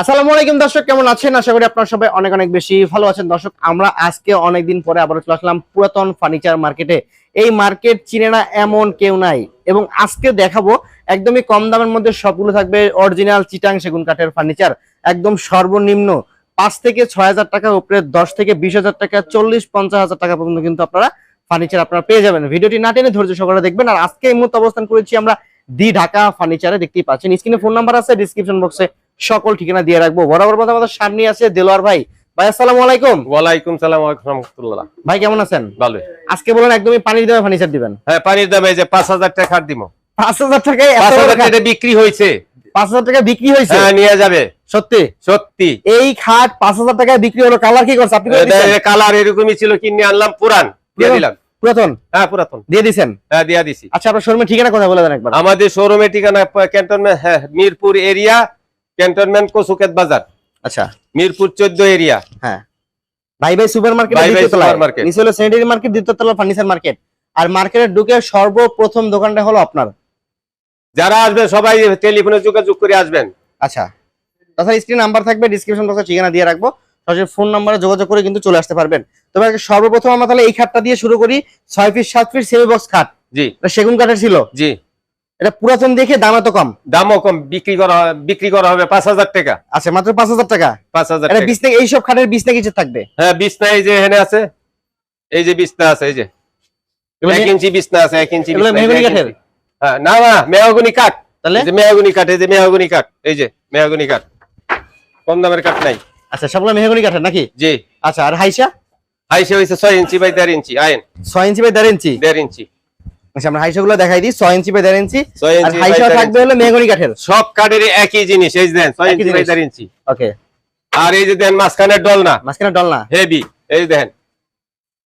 আসসালামু আলাইকুম দর্শক, কেমন আছেন? আশা করি আপনারা সবাই অনেক অনেক বেশি ভালো আছেন। দর্শক, আমরা আজকে অনেকদিন পরে আবার চলে আসলাম পুরাতন ফার্নিচার মার্কেটে। এই মার্কেট চিনে না এমন কেউ নাই এবং আজকে দেখাবো একদমই কম দামের মধ্যে সবগুলো থাকবে অরিজিনাল চিটাং সেগুন কাঠের ফার্নিচার। একদম সর্বনিম্ন পাঁচ থেকে ছয় হাজার টাকা উপরে, দশ থেকে বিশ হাজার টাকা, চল্লিশ, পঞ্চাশ হাজার টাকা পর্যন্ত কিন্তু আপনারা ফার্নিচার আপনারা পেয়ে যাবেন। ভিডিওটি না টেনে ধৈর্য সহকারে দেখবেন। আর আজকে এই মুহূর্তে অবস্থান করেছি আমরা দি ঢাকা ফার্নিচারে, দেখতেই পাচ্ছেন। স্ক্রিনে ফোন নাম্বার আছে ডিসক্রিপশন বক্সে সকল ঠিকানা দিয়ে রাখব। বরাবর মতো আমাদের সামনে আছে দেলোয়ার ভাই। ভাই আসসালামু আলাইকুম। ওয়ালাইকুম সালাম রহমতুল্লাহ। ভাই কেমন আছেন? ভালো। আজকে বলেন একদমই পানির দামে ফার্নিচার দিবেন। হ্যাঁ পানির দাম এই যে পাঁচ হাজার টাকা খাট দিব পাঁচ হাজার টাকায় এত পাঁচ বড় হাজার খাট? টাকা বিক্রি হয়েছে। পাঁচ হাজার টাকা বিক্রি হয়েছে? হ্যাঁ নিয়ে যাবে। সত্যি? সত্যি। এই খাট পাঁচ হাজার টাকায় বিক্রি হলো কালার কি করছে? আপনি কালার এরকমই ছিল কিনে আনলাম পুরান। দিয়ে দিলাম। পুরাতন? হ্যাঁ পুরাতন। দিয়ে দিছেন? হ্যাঁ দিয়া দিছি। আচ্ছা আপনার শোরুমের ঠিকানা কথা বলে দেন একবার। আমাদের শোরুমের ঠিকানা ক্যান্টনমেন্ট হ্যাঁ মিরপুর এরিয়া ক্যান্টনমেন্ট কসুকেত বাজার। আচ্ছা। মিরপুর চোদ্দ এরিয়া। হ্যাঁ। ভাই ভাই সুপার মার্কেট। নিচে হলো স্যানিটারি মার্কেট দ্বিতীয়তলা ফার্নিচার মার্কেট আর মার্কেটে ঢুকে সর্বপ্রথম দোকানটা হলো আপনার। যারা আসবে সবাই টেলিফোনে যোগাযোগ করে আসবেন। আচ্ছা। তাছাড়া স্ক্রিন নাম্বার থাকবে ডিসক্রিপশন বক্সে ঠিকানা দিয়ে রাখব। সরাসরি ফোন নাম্বারে যোগাযোগ করে কিন্তু চলে আসতে পারবেন। তবে সর্বপ্রথম আমরা তাহলে এই খাটটা দিয়ে শুরু করি ছয় ফিট সাত ফিট সেমি বক্স খাট। জি। সেগুন কাঠের ছিল? জি। এটা পুরাতন দেখে দাম এত কম? দামও কম বিক্রি করা বিক্রি করা হবে পাঁচ হাজার টাকা। আচ্ছা মাত্র পাঁচ হাজার টাকা? পাঁচ হাজার বিছনা এইসব খাটের বিছনা কিছু থাকবে? হ্যাঁ বিছনা এই যে এখানে আছে এই যে বিছনা আছে এই যে। এক ইঞ্চি বিছনা আছে এক ইঞ্চি? হ্যাঁ, না না মেহগনি কাঠ। তাহলে? এই যে মেহগনি কাঠ এই যে মেহগনি কাঠ এই যে মেহগনি কাঠ। কম দামের কাঠ নাই। আচ্ছা সবগুলো মেহগনি কাঠের নাকি? জি। আচ্ছা আর হাইসা? হাইসে হয়েছে ছয় ইঞ্চি বাই দেড় ইঞ্চি আইন। ছয় ইঞ্চি বাই দেড় ইঞ্চি? দেড় ইঞ্চি। আচ্ছা আমরা হাইসা দেখাই দিই। ছয় ইঞ্চি বাই দেড় ইঞ্চি। আর ইঞ্চি বাই হাইসা দেড় থাকবে হলো মেহগনি কাঠের। সব কাঠের একই জিনিস এই দেন ছয় ইঞ্চি বাই জিনিস। ইঞ্চি। ওকে। আর এই যে দেন মাঝখানের ডল না মাঝখানে হেভি এই দেখেন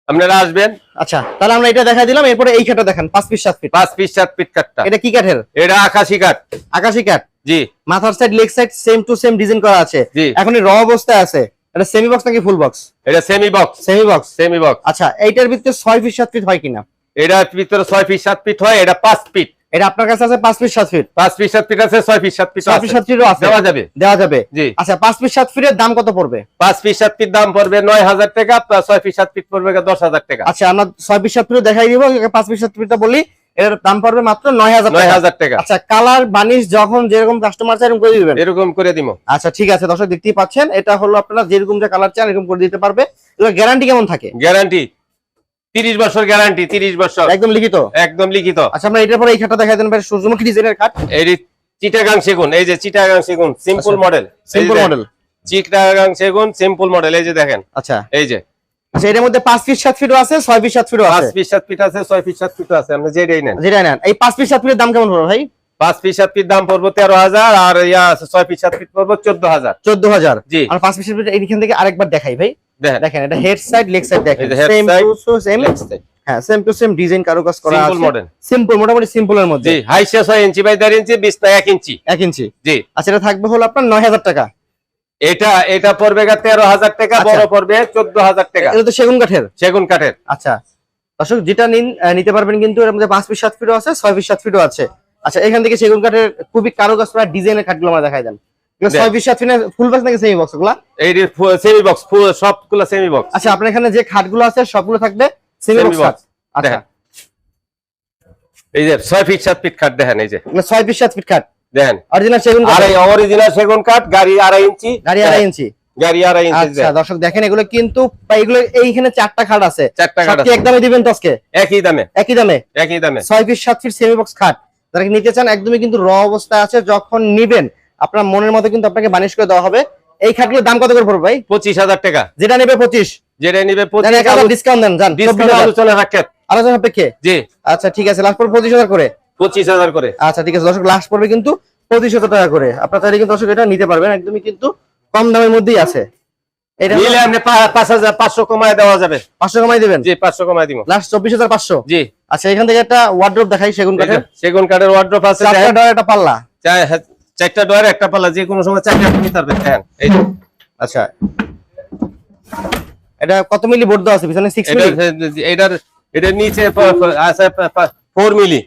আপনারা আসবেন। আচ্ছা তাহলে আমরা এটা দেখা দিলাম এরপরে এই খাটটা দেখান পাঁচ পিস ফিট পিস। কাঠটা। এটা কি কাঠের? এটা আকাশি কাঠ। আকাশি কাঠ? জি। মাথার side leg side same to same design করা আছে। এখন র অবস্থায় আছে। এটা সেমি বক্স নাকি ফুল বক্স এটা semi box semi box semi box আচ্ছা এইটার ভিতরে ছয় ফিট সাত ফিট হয় কিনা? এটা ভিতরে ছয় ফিট সাত ফিট হয় এটা পাঁচ ফিট এটা আপনার কাছে আছে পাঁচ ফিট সাত ফিট পাঁচ ফিট সাত ফিট আছে ছয় ফিট সাত ফিট ছয় ফিট সাত ফিটও আছে দেওয়া যাবে দেওয়া যাবে জি আচ্ছা পাঁচ ফিট সাত ফিটের দাম কত পড়বে পাঁচ ফিট সাত ফিট দাম পড়বে নয় হাজার টাকা ছয় ফিট সাত ফিট পড়বে দশ হাজার টাকা আচ্ছা আমরা ছয় পিস সাত ফিট দেখাই দিব পাঁচ পিস সাত ফিটটা বলি এর দাম পড়বে মাত্র নয় হাজার নয় হাজার টাকা আচ্ছা কালার বানিশ যখন যেরকম কাস্টমার চাই এরকম করে দিবেন এরকম করে দিব আচ্ছা ঠিক আছে দর্শক দেখতেই পাচ্ছেন এটা হলো আপনারা যেরকম যে কালার চান এরকম করে দিতে পারবে এবার গ্যারান্টি কেমন থাকে গ্যারান্টি তিরিশ বছর গ্যারান্টি তিরিশ বছর। একদম লিখিত? একদম লিখিত। আচ্ছা আমরা এটার পরে এই খাটটা দেখাই দেন ভাই সূর্যমুখী ডিজাইনের খাট? এই চিটাগাং সেগুন এই যে চিটাগাং সেগুন simple. Model simple model Chittagong সেগুন সিম্পল মডেল এই যে দেখেন। আচ্ছা। এই যে। আচ্ছা এটার মধ্যে পাঁচ পিস সাত ফিটও আছে ছয় পিস সাত ফিটও পাঁচ আছে ফিট সাত ফিট আছে ছয় ফিট সাত ফিট আছে আপনি যেটাই নেন। যেটা নেন। এই পাঁচ পিস সাত ফিটের দাম কেমন পড়বে ভাই? পাঁচ ফিট সাত ফিট দাম পড়ব তেরো হাজার আর ইয়া আছে ছয় ফিট সাত ফিট পড়ব চোদ্দ হাজার। চোদ্দ হাজার। জি। আর পাঁচ পিস সাত ফিট এইখান থেকে আরেকবার দেখাই ভাই। দেখেন। এটা হেড সাইড লেগ সাইড দেখেন। সেম টু সেম হ্যাঁ সেম টু সেম ডিজাইন কারুকাজ করা সিম্পল মডেল সিম্পল মোটামুটি সিম্পলের মধ্যে। জি হাইসে ছয় ইঞ্চি বাই দেড় ইঞ্চি বিছনা এক ইঞ্চি। এক ইঞ্চি। জি। আচ্ছা এটা থাকবে হলো আপনার নয় হাজার টাকা। এটা এটা পড়বে গা তেরো হাজার টাকা আচ্ছা। বড় পড়বে চোদ্দ হাজার টাকা। এটা তো সেগুন কাঠের। সেগুন কাঠের। আচ্ছা। দর্শক যেটা নিন নিতে পারবেন কিন্তু এর মধ্যে পাঁচ পিস সাত ফিটও আছে ছয় পিস সাত ফিটও আছে। আচ্ছা এখান থেকে সেগুন কাঠের খুবই কারুকাজ করা ডিজাইনের খাটগুলো আমরা দেখাই দেন। ছয় ফুল বক্স নাকি সেমি বক্সগুলা এই সেমি বক্স সবগুলো সেমি বক্স আচ্ছা আপনার এখানে যে খাটগুলো আছে সবগুলো থাকবে সেমি বক্স খাট। আচ্ছা। এই যে ছয় ফিট সাত ফিট কাঠ দেখেন এই যে। ছয় পিস সাত ফিট খাট। দেখেন। অরিজিনাল সেগুন অরিজিনাল সেগুন কাঠ গাড়ি আড়াই ইঞ্চি। গাড়ি আড়াই ইঞ্চি। গাড়ি আড়াই ইঞ্চি আচ্ছা দর্শক দেখেন এগুলো কিন্তু এগুলো এইখানে চারটা খাট আছে। চারটা একদমই দিবেন তো আজকে একই দামে। একই দামে? একই দামে। ছয় ফিট সাত ফিট সেমি বক্স খাট। যারা নিতে চান একদমই কিন্তু র অবস্থায় আছে যখন নিবেন আপনার মনের মতো কিন্তু আপনাকে বানিশ করে দেওয়া হবে। এই খাটগুলোর দাম কত করে পড়বে ভাই? পঁচিশ হাজার টাকা। যেটা নেবে পঁচিশ। যেটা নিবে ডিসকাউন্ট দেন ডিসকাউন্ট আলোচনা রাখে আলোচনা সাপেক্ষে? জি। আচ্ছা ঠিক আছে লাস্ট পর পঁচিশ হাজার করে। পঁচিশ হাজার করে। আচ্ছা ঠিক আছে দর্শক লাস্ট পড়বে কিন্তু পঁচিশ হাজার টাকা করে। আপনার তাহলে কিন্তু দর্শক এটা নিতে পারবেন একদমই কিন্তু কম দামের মধ্যেই আছে। এটা নিলে আপনি পা- পাঁচ হাজার পাঁচশো কমায় দেওয়া যাবে। পাঁচশো কমাই দিবেন? জি পাঁচশো কমায় দিব। লাস্ট চব্বিশ হাজার পাঁচশো? জি। আচ্ছা এখান থেকে একটা ওয়ার্ড্রোপ দেখাই সেগুন কাঠের। সেগুন কাঠের ওয়ার্ড্রপ আছে চারটা একটা পাল্লা। চারটা ডয়ার একটা পাল্লা যে কোনো সময় চারটা নিতে পারবেন। দেখেন এই আচ্ছা। এটা কত মিলি বোর্ড দেওয়া আছে? পিছনে 6 মিলি? এটা- এটার এটার নিচে আছে 4 মিলি।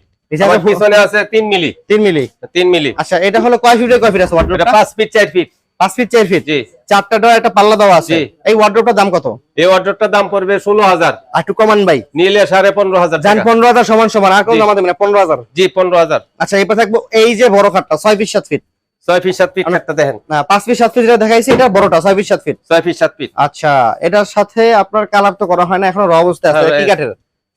পিছনে আছে 3 মিলি। 3 মিলি। 3 মিলি। আচ্ছা এটা হলো কয় ফিট কয় ফিট আছে? এটা ওয়ার্ড্রোপটা পাঁচ ফিট 4 ফিট। পাঁচ ফিট চার ফিট চারটা ডোর একটা পাল্লা দেওয়া আছে। এই ওয়ার্ড্রোপটার দাম কত? এই দাম পড়বে ষোলো হাজার। একটু কমান ভাই। নিলে সাড়ে পনেরো হাজার পনেরো হাজার সমান সমান। আর কোনো জি। দেবেন পনেরো হাজার। জি পনেরো হাজার। আচ্ছা থাকব এই যে বড় খাটটা ছয় ফিট সাত ফিট ছয় ফিট সাত ফিট দেখেন। না পাঁচ ফিট সাত ফিট যেটা দেখাইছি এটা বড়টা ছয় ফিট সাত ফিট ছয় ফিট সাত ফিট আচ্ছা এটার সাথে আপনার কালার তো করা হয় না এখন র আছে হ্যাঁ, কি কাঠের?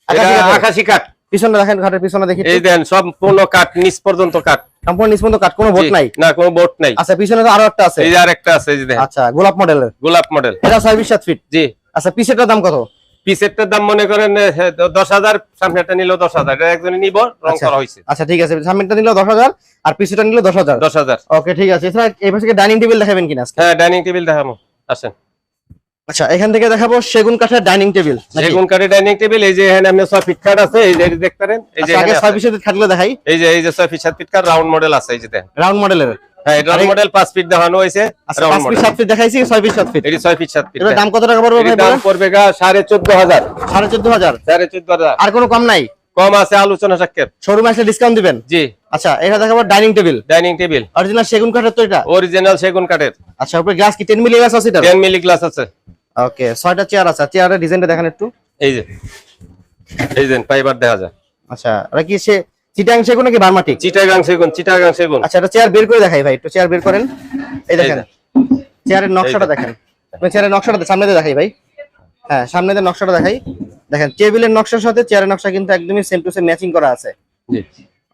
আকাশি কাঠের? আকাশি কাঠ। পিছনে দেখেন ঘাটের পিছনে দেখি এই দেন সম্পূর্ণ কাঠ নিচ পর্যন্ত কাঠ। সম্পূর্ণ নিষ্পন্দ কাঠ কোনো জি, নাই? না কোনো বোট নাই। আচ্ছা পিছনে তো আরও একটা আছে। এই যে আরেকটা আছে এই যে দেখেন। আচ্ছা গোলাপ মডেলের। গোলাপ মডেল। এটা ছয় ফিট সাত ফিট। জি। আচ্ছা দাম কত? পিসেরটার দাম মনে করেন এ, দশ হাজার সামনেটা নিল দশ হাজার। এটা একজনে নিব রং আচ্ছা। করা হয়েছে। আচ্ছা ঠিক আছে সামনেরটা নিল দশ হাজার আর পিছেরটা নিল দশ হাজার। দশ হাজার। ওকে ঠিক আছে। এছাড়া এই পাশে ডাইনিং টেবিল দেখাবেন কিনা আজকে? হ্যাঁ ডাইনিং টেবিল দেখাবো। আসেন। আচ্ছা এখান থেকে দেখাবো সেগুন কাঠের ডাইনিং টেবিল সেগুন কাঠের ডাইনিং টেবিল এই যে এখানে আপনি ছয় ফিট কাঠ আছে এই যে দেখতে পারেন এই যে আচ্ছা, আগে এখানে ছয় আছে। দেখাই। এই যে এই যে ছয় ফিট সাত ফিট কাঠ রাউন্ড মডেল আছে এই যে দেখেন। রাউন্ড মডেলের? হ্যাঁ এটা আরে- মডেল পাঁচ ফিট দেখানো হয়েছে রাউন্ড পাঁচ ফিট মডেল সাত ফিট দেখাইছি ছয় ফিট সাত ফিট। এটি ছয় ফিট সাত ফিট এটার দাম কত টাকা পড়বে ভাই দাম পড়বে গা সাড়ে চোদ্দ হাজার। সাড়ে চোদ্দ হাজার? সাড়ে চোদ্দ হাজার। আর কোনো কম নাই? কম আছে আলোচনা সাক্ষেপ। শোরুম আসলে ডিসকাউন্ট দিবেন? জি। আচ্ছা এটা দেখাবো dining table dining table original সেগুন কাঠের তো এটা? অরিজিনাল সেগুন কাঠের। আচ্ছা উপরে গ্লাস কি? টেন মিলি গ্লাস আছে এটা টেন মিলি গ্লাস আছে। ওকে ছয়টা চেয়ার আছে। চেয়ারের ডিজাইনটা দেখেন একটু। এই যে এই যে ফাইবার দেখা যায়। আচ্ছা এটা কি সে চিটাং সেগুন নাকি বারমাটিক চিটাগাং সেগুন চিটাগাং সেগুন। আচ্ছা এটা চেয়ার বের করে দেখাই ভাই একটু চেয়ার বের করেন। এই দেখেন চেয়ারের নকশাটা দেখেন। চেয়ারের নকশাটা সামনে দিয়ে দেখাই ভাই। হ্যাঁ সামনে দিয়ে নকশাটা দেখাই। দেখেন টেবিলের নকশার সাথে চেয়ারের নকশা কিন্তু একদমই সেম টু সেম ম্যাচিং করা আছে। জি।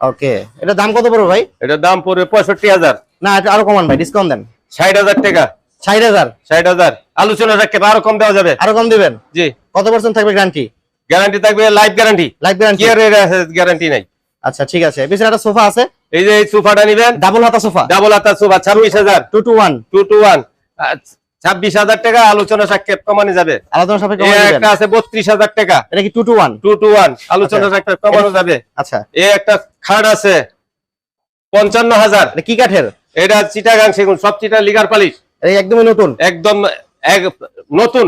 ওকে এটা দাম কত পড়বে ভাই? এটার দাম পড়বে পঁয়ষট্টি হাজার। না এটা আরও কমান ভাই ডিসকাউন্ট দেন। ষাট হাজার টাকা। ষাট হাজার? ষাট হাজার। আলোচনা আরও কম দেওয়া যাবে। আরও কম দিবেন? জি। কত পার্সেন্ট থাকবে গ্যারান্টি গ্যারান্টি থাকবে life guarantee life guarantee guarantee নাই। আচ্ছা ঠিক আছে। পিছনে একটা সোফা আছে। এই যে এই সোফাটা নিবেন। ডাবল হাতা সোফা। ডাবল হাতার সোফা ছাব্বিশ হাজার। Two two one two two one ছাব্বিশ হাজার টাকা আলোচনা সাক্ষেপ কমানো যাবে। আলোচনা একটা আছে বত্রিশ হাজার টাকা। এটা কি two two one two two one আলোচনা সাক্ষেপ কমানো যাবে। আচ্ছা। এই একটা খাট আছে। পঞ্চান্ন হাজার। কি কাঠের? এটা চিটাগাং সেগুন সব চিটা লিগার পালিশ। একদমই নতুন? একদম এক নতুন।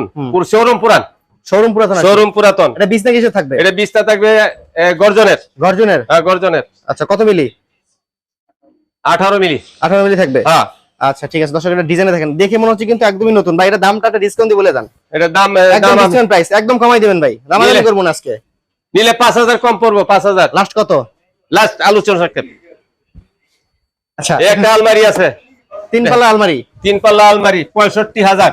শোরুম পুরান। শোরুম পুরাতন। শোরুম পুরাতন। এটা বিছনা কিসের থাকবে? এটা বিস্তা থাকবে গর্জনের। গর্জনের? হ্যাঁ, গর্জনের। আচ্ছা কত মিলি? আঠারো মিলি। আঠারো মিলি থাকবে? হ্যাঁ। আচ্ছা ঠিক আছে দর্শক এটা ডিজাইনে দেখেন। দেখে মনে হচ্ছে কিন্তু একদমই নতুন। ভাই এটা দামটা একটা ডিসকাউন্ট দিয়ে বলে দেন। এটার দাম একদম ডিসকাউন্ট প্রাইস একদম কমাই দিবেন ভাই। দামাদামি করব না আজকে। নিলে পাঁচ হাজার কম পড়ব পাঁচ হাজার। লাস্ট কত? লাস্ট আলোচনা সাক্ষেপ। আচ্ছা। একটা আলমারি আছে। তিন পাল্লা আলমারি? তিন পাল্লা আলমারি পঁয়ষট্টি হাজার।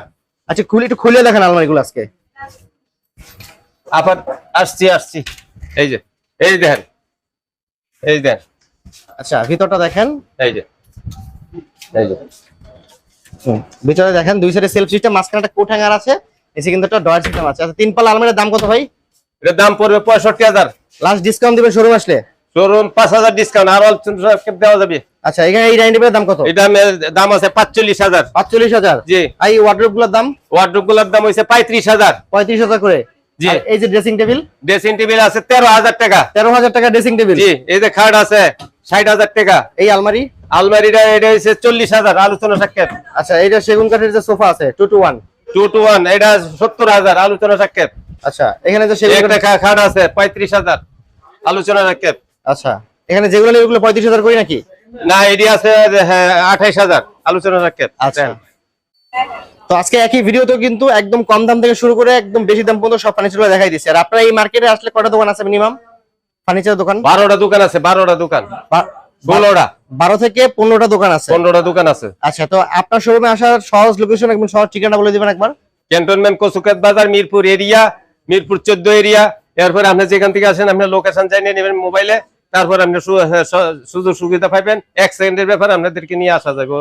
আচ্ছা খুলে একটু খুলে দেখেন আলমারিগুলো আজকে। আবার আসছি আসছি। এই যে এই দেখেন এই দেখেন। আচ্ছা ভিতরটা দেখেন। এই যে এই যে। ভিতরে দেখেন দুই সাইডে সেলফ সিস্টেম মাঝখানে একটা কোট হ্যাঙ্গার আছে এসে কিন্তু একটা ডয়ার সিস্টেম আছে। আচ্ছা তিন পাল্লা আলমারির দাম কত ভাই? এটার দাম পড়বে পঁয়ষট্টি হাজার। লাস্ট ডিসকাউন্ট দিবেন শোরুম আসলে? শোরুম পাঁচ হাজার ডিসকাউন্ট আর দেওয়া যাবে। আচ্ছা এখানে এই ডাইনিং টেবিলের দাম কত? এটা দাম আছে পাঁচচল্লিশ হাজার। পাঁচচল্লিশ হাজার? জি। আর এই ওয়ার্ড্রোপগুলোর দাম? ওয়ার্ড্রোপগুলোর দাম হাজার। পঁয়ত্রিশ হাজার করে? জি। আর এই যে ড্রেসিং টেবিল ড্রেসিং টেবিল আছে তেরো হাজার টাকা। তেরো হাজার টাকা ড্রেসিং টেবিল জি এই যে খাট আছে ষাট হাজার টাকা। এই আলমারি? আলমারিটা এটা চল্লিশ হাজার আলোচনা সাক্ষেপ আচ্ছা এইটা সেগুন কাঠের যে সোফা আছে two two one two two one এটা সত্তর হাজার আলোচনা সাক্ষেপ আচ্ছা এখানে যে সেগুন কাঠের খাট আছে পঁয়ত্রিশ হাজার আলোচনা সাক্ষেপ আচ্ছা এখানে যেগুলো পঁয়ত্রিশ হাজার করি নাকি? না এটি আছে হ্যাঁ, আঠাইশ হাজার। আলোচনা সাক্ষেপ আচ্ছা। তো আজকে একই ভিডিওতে কিন্তু একদম কম দাম থেকে শুরু করে একদম বেশি দাম পর্যন্ত সব ফার্নিচার দেখাই দিচ্ছে আর আপনারা এই মার্কেটে আসলে কটা দোকান আছে মিনিমাম ফার্নিচার দোকান? বারোটা দোকান আছে বারোটা দোকান। ষোলোটা। বারো থেকে পনেরোটা দোকান আছে। পনেরোটা দোকান আছে। আচ্ছা তো আপনার শোরুমে আসার সহজ লোকেশন একদম সহজ ঠিকানা বলে দিবেন একবার। ক্যান্টনমেন্ট কসুকাত বাজার মিরপুর এরিয়া মিরপুর চোদ্দ এরিয়া এরপর আপনি যেখান থেকে আসেন আপনি লোকেশন জানিয়ে নেবেন মোবাইলে তারপর আপনি হ্যাঁ, সুযোগ সুবিধা পাইবেন এক সেকেন্ডের ব্যাপারে আপনাদেরকে নিয়ে আসা যাবে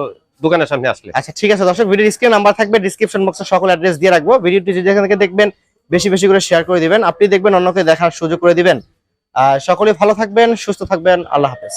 দোকানের সামনে আসলে। আচ্ছা ঠিক আছে দর্শক ভিডিও স্ক্রিন নাম্বার থাকবে ডিসক্রিপশন বক্সে সকল অ্যাড্রেস দিয়ে রাখব। ভিডিওটি যেখান থেকে দেখবেন বেশি বেশি করে শেয়ার করে দিবেন। আপনি দেখবেন অন্যকে দেখার সুযোগ করে দিবেন। সকলে ভালো থাকবেন সুস্থ থাকবেন। আল্লাহ হাফেজ।